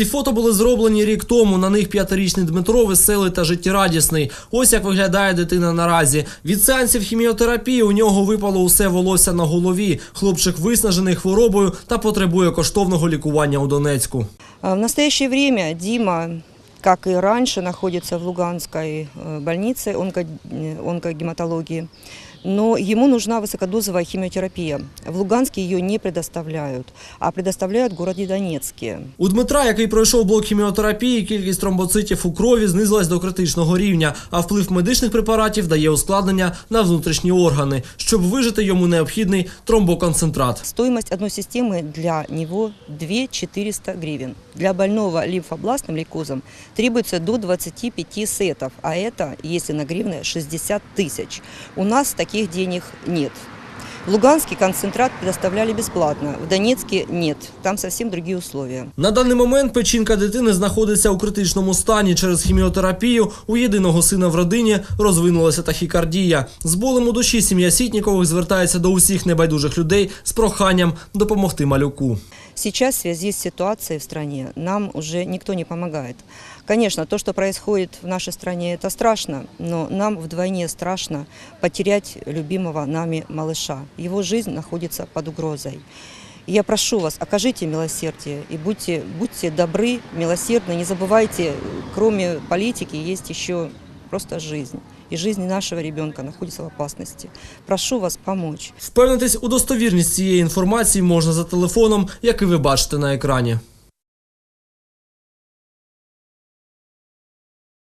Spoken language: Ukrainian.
Ці фото були зроблені рік тому. На них п'ятирічний Дмитро веселий та життєрадісний. Ось як виглядає дитина наразі. Від сеансів хіміотерапії у нього випало усе волосся на голові. Хлопчик виснажений хворобою та потребує коштовного лікування у Донецьку. А В настоящее время Дима, как и раньше, находится в Луганской э, больнице онко- э, онкогематологии. Но ему нужна высокодозовая химиотерапия. В Луганске ее не предоставляют, а предоставляют в городе Донецке. У Дмитра, який пройшов блок хіміотерапії, кількість тромбоцитів у крові знизилась до критичного рівня, а вплив медичних препаратів дає ускладнення на внутрішні органи. Щоб вижити, йому необхідний тромбоконцентрат. Стоимость одной системы для него 2 400 гривен. Для больного лимфобластным лейкозом требуется до 25 сетов, а это, если на гривны, 60 тысяч. У нас таких денег нет. В Луганске концентрат предоставляли бесплатно, в Донецке нет. Там совсем другие условия. На даний момент печінка дитини знаходиться у критичному стані. Через хіміотерапію у єдиного сина в родині розвинулася тахікардія. З болем у душі сім'я Сітнікових звертається до усіх небайдужих людей з проханням допомогти малюку. Сейчас в связи с ситуацией в стране нам уже никто не помогает. Конечно, то, что происходит в нашей стране, это страшно, но нам вдвойне страшно потерять любимого нами малыша Его жизнь находится под угрозой. И Я прошу вас, окажите милосердие и будьте, будьте добры, милосердны. Не забывайте, кроме политики есть еще просто жизнь. И жизнь нашего ребенка находится в опасности. Прошу вас помочь. Впевнитись у достовірність цієї інформації можна за телефоном, який ви бачите на екрані.